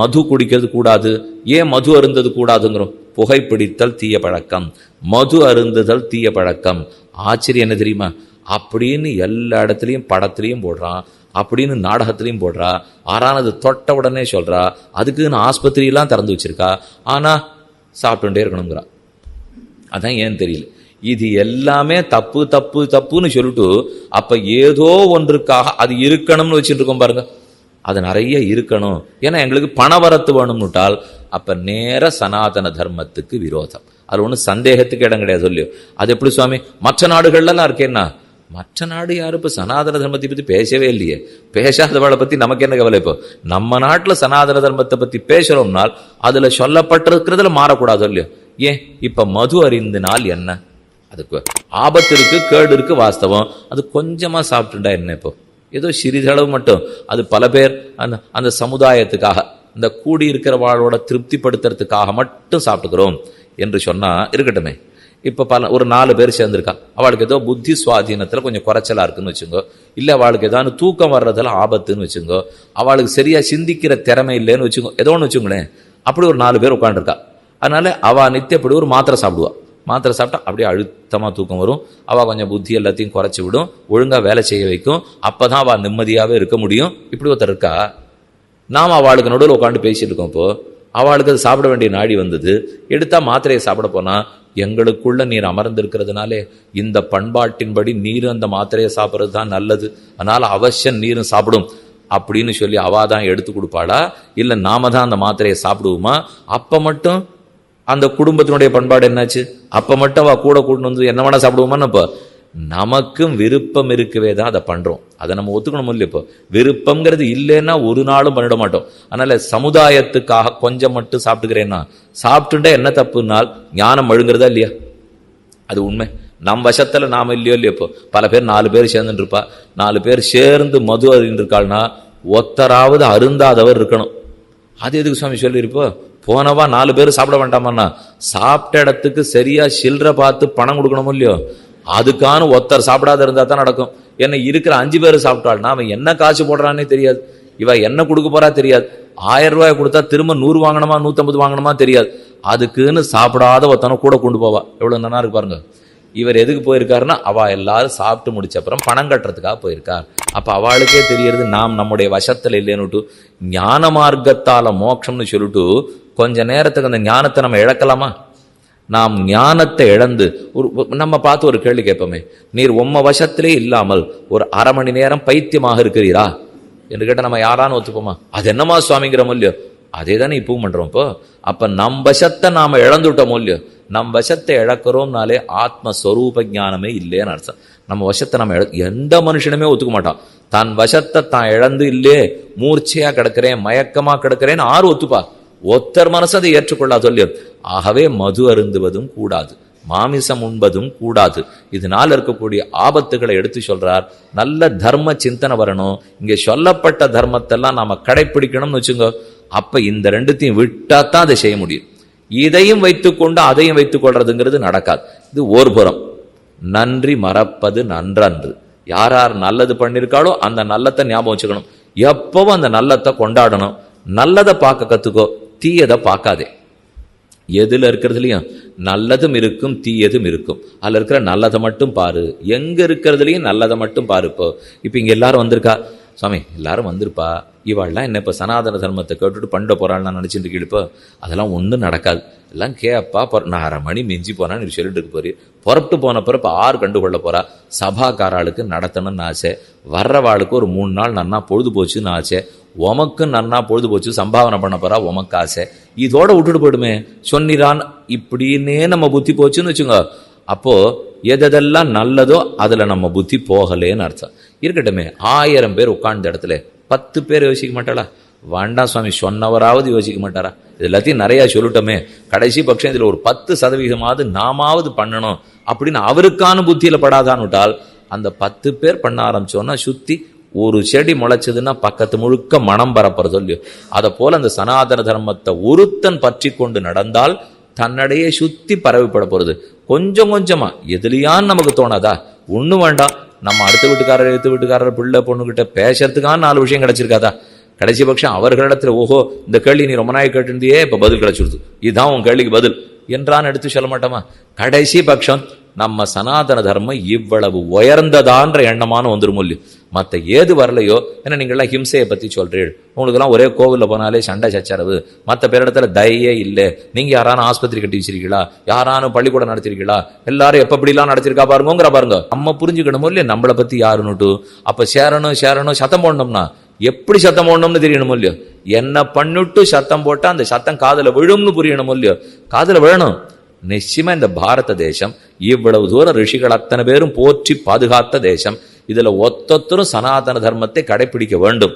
மது குடிக்கிறது கூடாது. ஏன் மது அருந்தது கூடாதுங்கிறோம். புகைப்பிடித்தல் தீய பழக்கம். மது அருந்துதல் தீய பழக்கம். ஆச்சரியம் என்ன தெரியுமா? அப்படின்னு எல்லா இடத்துலையும் படத்துலையும் போடுறான் அப்படின்னு நாடகத்திலையும் போடுறா. ஆறானது தொட்ட உடனே சொல்றா. அதுக்குன்னு ஆஸ்பத்திரியெல்லாம் திறந்து வச்சிருக்கா. ஆனா சாப்பிட்டுட்டே இருக்கணுங்கிறா. அதான் ஏன் தெரியல. இது எல்லாமே தப்பு தப்பு தப்புன்னு சொல்லிட்டு அப்ப ஏதோ ஒன்றுக்காக அது இருக்கணும்னு வச்சுட்டு இருக்கோம் பாருங்க. அது நிறைய இருக்கணும். ஏன்னா எங்களுக்கு பணவரத்து வேணும்னுட்டால் அப்போ நேர சனாதன தர்மத்துக்கு விரோதம். அது ஒன்றும் சந்தேகத்துக்கு இடம் கிடையாது சொல்லியோ. அது எப்படி சுவாமி? மற்ற நாடுகள்லாம் இருக்கேன்னா மற்ற நாடு யாரும் இப்போ சனாதன தர்மத்தை பற்றி பேசவே இல்லையே. பேசாதவளை பற்றி நமக்கு என்ன கவலை இப்போ? நம்ம நாட்டில் சனாதன தர்மத்தை பற்றி பேசுகிறோம்னால் அதில் சொல்லப்பட்டிருக்கிறதுல மாறக்கூடாது இல்லையோ ஏன்? இப்போ மது அறிந்தினால் என்ன? அதுக்கு ஆபத்து இருக்கு கேடு இருக்கு வாஸ்தவம். அது கொஞ்சமாக சாப்பிட்டுட்டா என்ன இப்போ? ஏதோ சிறிதளவு மட்டும். அது பல பேர் அந்த அந்த சமுதாயத்துக்காக இந்த கூடி இருக்கிறவாளோட திருப்திப்படுத்துறதுக்காக மட்டும் சாப்பிட்டுக்கிறோம் என்று சொன்னால் இருக்கட்டுமே. இப்போ பல ஒரு நாலு பேர் சேர்ந்துருக்கா. அவளுக்கு ஏதோ புத்தி சுவாதீனத்தில் கொஞ்சம் குறைச்சலாக இருக்குன்னு வச்சுங்கோ. இல்லை அவளுக்கு ஏதாவது தூக்கம் வர்றதில் ஆபத்துன்னு வச்சுங்கோ. அவளுக்கு சரியாக சிந்திக்கிற திறமை இல்லைன்னு வச்சுக்கோ ஏதோ ஒன்று வச்சுங்களேன். அப்படி ஒரு நாலு பேர் உட்காந்துருக்கா அதனால அவள் நித்தியப்படி ஒரு மாத்திரை சாப்பிடுவாள் மாத்திரை சாப்பிட்டா அப்படியே அழுத்தமாக தூக்கம் வரும். அவள் கொஞ்சம் புத்தி எல்லாத்தையும் குறைச்சி விடும். ஒழுங்காக வேலை செய்ய வைக்கும். அப்போ தான் அவள் நிம்மதியாகவே இருக்க முடியும். இப்படி ஒருத்தர் இருக்கா? நாம் அவளுக்கு நடுவில் உட்காந்து பேசிட்டு இருக்கோம் இப்போது அவளுக்கு அது சாப்பிட வேண்டிய நாடி வந்தது. எடுத்தால் மாத்திரையை சாப்பிட போனால் எங்களுக்குள்ள நீர் அமர்ந்திருக்கிறதுனாலே இந்த பண்பாட்டின்படி நீர் அந்த மாத்திரையை சாப்பிட்றது தான் நல்லது. அதனால் அவசியம் நீரும் சாப்பிடும். அப்படின்னு சொல்லி அவா தான் எடுத்து கொடுப்பாளா? இல்லை நாம தான் அந்த மாத்திரையை சாப்பிடுவோமா? அப்போ மட்டும் அந்த குடும்பத்தினுடைய பண்பாடு என்னாச்சு? அப்போ மட்டும் அவள் கூட கூட்டு வந்து என்ன வேணால் சாப்பிடுவோமான்னு இப்போ? நமக்கும் விருப்பம் இருக்கவே தான் அதை பண்ணுறோம் அதை நம்ம ஒத்துக்கணும் இல்லை இப்போ? விருப்பங்கிறது இல்லைன்னா ஒரு நாளும் பண்ணிட மாட்டோம். அதனால் சமுதாயத்துக்காக கொஞ்சம் மட்டும் சாப்பிட்டுக்கிறேன்னா சாப்பிட்டுட்டா என்ன தப்புனால் ஞானம் அழுங்கிறதா இல்லையா? அது உண்மை. நம் வசத்தில் நாம் இல்லையோ இல்லையோ இப்போ? பல பேர் நாலு பேர் சேர்ந்துட்டு இருப்பா. நாலு பேர் சேர்ந்து மது அறிந்திருக்காள்னா ஒத்தராவது அருந்தாதவர் இருக்கணும். அது எதுக்கு சுவாமி சொல்லியிருப்போ போனவா நாலு பேர் சாப்பிட வேண்டாமாண்ணா சாப்பிட்ட இடத்துக்கு சரியா சில்லற பார்த்து பணம் கொடுக்கணும் இல்லையோ? அதுக்கான ஒருத்தர் சாப்பிடாத இருந்தா தான் நடக்கும். என்ன இருக்கிற அஞ்சு பேர் சாப்பிட்டாள்னா அவன் என்ன காசு போடுறான்னே தெரியாது. இவ என்ன கொடுக்க போறா தெரியாது. ஆயிரம் ரூபாய் கொடுத்தா திரும்ப நூறு வாங்கணுமா நூற்றம்பது வாங்கணுமா தெரியாது. அதுக்குன்னு சாப்பிடாத ஒருத்தனை கூட கொண்டு போவா. எவ்வளோ நல்லா இருக்கு பாருங்க. இவர் எதுக்கு போயிருக்காருன்னா அவள் எல்லாரும் சாப்பிட்டு முடிச்ச அப்புறம் பணம் கட்டுறதுக்காக போயிருக்கார். அப்ப அவளுக்கே தெரியறது நாம் நம்முடைய வசத்துல இல்லைன்னுட்டு ஞான மார்க்கத்தால மோட்சம்னு சொல்லிட்டு கொஞ்ச நேரத்துக்கு அந்த ஞானத்தை நம்ம இழக்கலாமா? நாம் ஞானத்தை இழந்து ஒரு நம்ம பார்த்து ஒரு கேள்வி கேட்போமே. நீர் உம்ம வசத்திலே இல்லாமல் ஒரு அரை மணி நேரம் பைத்தியமாக இருக்கிறீரா? என்று கேட்டால் நம்ம யாரான்னு ஒத்துப்போமா? அது என்னமா சுவாமிங்கிற மூல்யம்? அதே தானே இப்பவும் பண்ணுறோம் இப்போ. அப்போ நம் வசத்தை நாம் இழந்துவிட்டோம் மூல்யம். நம் வசத்தை இழக்கிறோம்னாலே ஆத்மஸ்வரூப ஞானமே இல்லைன்னு அர்த்தம். நம்ம வசத்தை நம்ம இழ எந்த மனுஷனுமே ஒத்துக்க மாட்டான். தன் வசத்தை தான் இழந்து இல்லையே மூர்ச்சையா கிடக்கிறேன் மயக்கமா கிடக்கிறேன்னு ஆறு ஒத்துப்பா? ஒத்தர் மனசு அதை ஏற்றுக்கொள்ளா சொல்லி ஆகவே மது அருந்துவதும் கூடாது. மாமிசம் உண்பதும் கூடாது. இதனால் இருக்கக்கூடிய ஆபத்துகளை எடுத்து சொல்றார். நல்ல தர்ம சிந்தனை வரணும். இங்கே சொல்லப்பட்ட தர்மத்தெல்லாம் நாம கடைப்பிடிக்கணும்னு வச்சுங்க. அப்ப இந்த ரெண்டுத்தையும் விட்டால் தான் அதை செய்ய முடியும். இதையும் வைத்துக்கொண்டு அதையும் வைத்துக் கொள்றதுங்கிறது நடக்காது. இது ஓர்புறம். நன்றி மறப்பது நன்றன்று. யார் யார் நல்லது பண்ணியிருக்காளோ அந்த நல்லத்தை ஞாபகம் வச்சுக்கணும். எப்பவும் அந்த நல்லத்தை கொண்டாடணும். நல்லதை பார்க்க கத்துக்கோ. தீயதை பார்க்காதே. எதுல இருக்கிறதுலையும் நல்லதும் இருக்கும் தீயதும் இருக்கும். அதுல இருக்கிற நல்லதை மட்டும் பாரு. எங்க இருக்கிறதுலையும் நல்லதை மட்டும் பாரு இப்போ. இப்போ இங்க எல்லாரும் வந்திருக்கா? சுவாமி எல்லாரும் வந்திருப்பா. இவாள்லாம் என்ன இப்போ சனாதன தர்மத்தை கேட்டுட்டு பண்ண போகிறாள்னு நான் நினைச்சிட்டு இருக்கேன் அதெல்லாம் ஒன்றும் நடக்காது. எல்லாம் கேப்பா நான் அரை மணி மிஞ்சி போனான்னு நீ சொல்லிட்டு இருக்க போறீ புறப்பட்டு போன பிறப்பு ஆறு கண்டுகொள்ள போறா. சபாக்காராளுக்கு நடத்தணும்னு ஆசை. வர்றவாளுக்கு ஒரு மூணு நாள் நன்னா பொழுது போச்சுன்னு ஆசை. உமக்கு நன்னா பொழுது போச்சு சம்பாவனை பண்ண போறா உமக்கு ஆசை. இதோட விட்டுட்டு போயிடுமே. சொன்னிரான் இப்படின்னே நம்ம புத்தி போச்சுன்னு வச்சுங்க அப்போ எதெல்லாம் நல்லதோ அதில் நம்ம புத்தி போகலேன்னு அர்த்தம். இருக்கட்டுமே. ஆயிரம் பேர் உட்கார்ந்த இடத்துல பத்து பேர் யோசிக்க மாட்டாளா? வேண்டாம் சுவாமி சொன்னவராவது யோசிக்க மாட்டாரா? இது எல்லாத்தையும் நிறையா சொல்லிட்டோமே. கடைசி பட்சம் இதில் ஒரு பத்து சதவீதமாவது நாமாவது பண்ணணும் அப்படின்னு அவருக்கான புத்தியில் படாதான்னு விட்டால் அந்த பத்து பேர் பண்ண ஆரம்பிச்சோன்னா சுத்தி ஒரு செடி முளைச்சதுன்னா பக்கத்து முழுக்க மனம் பரப்புற சொல்லியோ அதை போல் அந்த சனாதன தர்மத்தை ஒருத்தன் பற்றி கொண்டு நடந்தால் தன்னடையே சுத்தி பரவிப்பட போகிறது கொஞ்சம் கொஞ்சமாக எதுலையான்னு நமக்கு தோணாதா? ஒன்றும் வேண்டாம். நம்ம அடுத்த வீட்டுக்காரர் எடுத்து வீட்டுக்காரர் பிள்ளை பொண்ணுக்கிட்ட பேசுறதுக்கான நாலு விஷயம் கிடைச்சிருக்காதா? கடைசி பட்சம் அவர்களிடத்தில் ஓஹோ இந்த கேள்வி நீ ரொம்ப நாள் கேட்டிருந்தியே இப்போ பதில் கிடைச்சிருது. இதுதான் உன் கேள்விக்கு பதில். என்றான் எடுத்து சொல்ல மாட்டோமா? கடைசி பட்சம் நம்ம சனாதன தர்மம் இவ்வளவு உயர்ந்ததான்ற எண்ணமான வந்துரும் இல்லையோ? மற்ற ஏது வரலையோ? ஏன்னா நீங்கள்லாம் ஹிம்சையை பற்றி சொல்கிறீர்கள் உங்களுக்குலாம் ஒரே கோவிலில் போனாலே சண்டை சச்சரவு. மற்ற பேரிடத்துல தயே இல்லை. நீங்கள் யாரான ஆஸ்பத்திரி கட்டி வச்சிருக்கீங்களா? யாரானும் பள்ளிக்கூடம் நடத்திருக்கீங்களா? எல்லாரும் எப்போ இப்படிலாம் நடத்திருக்கா பாருங்கிற பாருங்க. நம்ம புரிஞ்சுக்கணுமோ இல்லையா? நம்மளை பற்றி யாருன்னுட்டு அப்போ சேரணும் சேரணும் சத்தம் போடணும்னா? எப்படி சத்தம் போடணும்னு தெரியணும் இல்லையோ? என்ன பண்ணிட்டு சத்தம் போட்டால் அந்த சத்தம் காதில் விழும்னு புரியணும் இல்லையோ? காதில் விழணும். நிச்சயமா இந்த பாரத தேசம் இவ்வளவு தூரம் ரிஷிகள் அத்தனை பேரும் போற்றி பாதுகாத்த தேசம். இதுல ஒத்தொத்தரும் சனாதன தர்மத்தை கடைபிடிக்க வேண்டும்.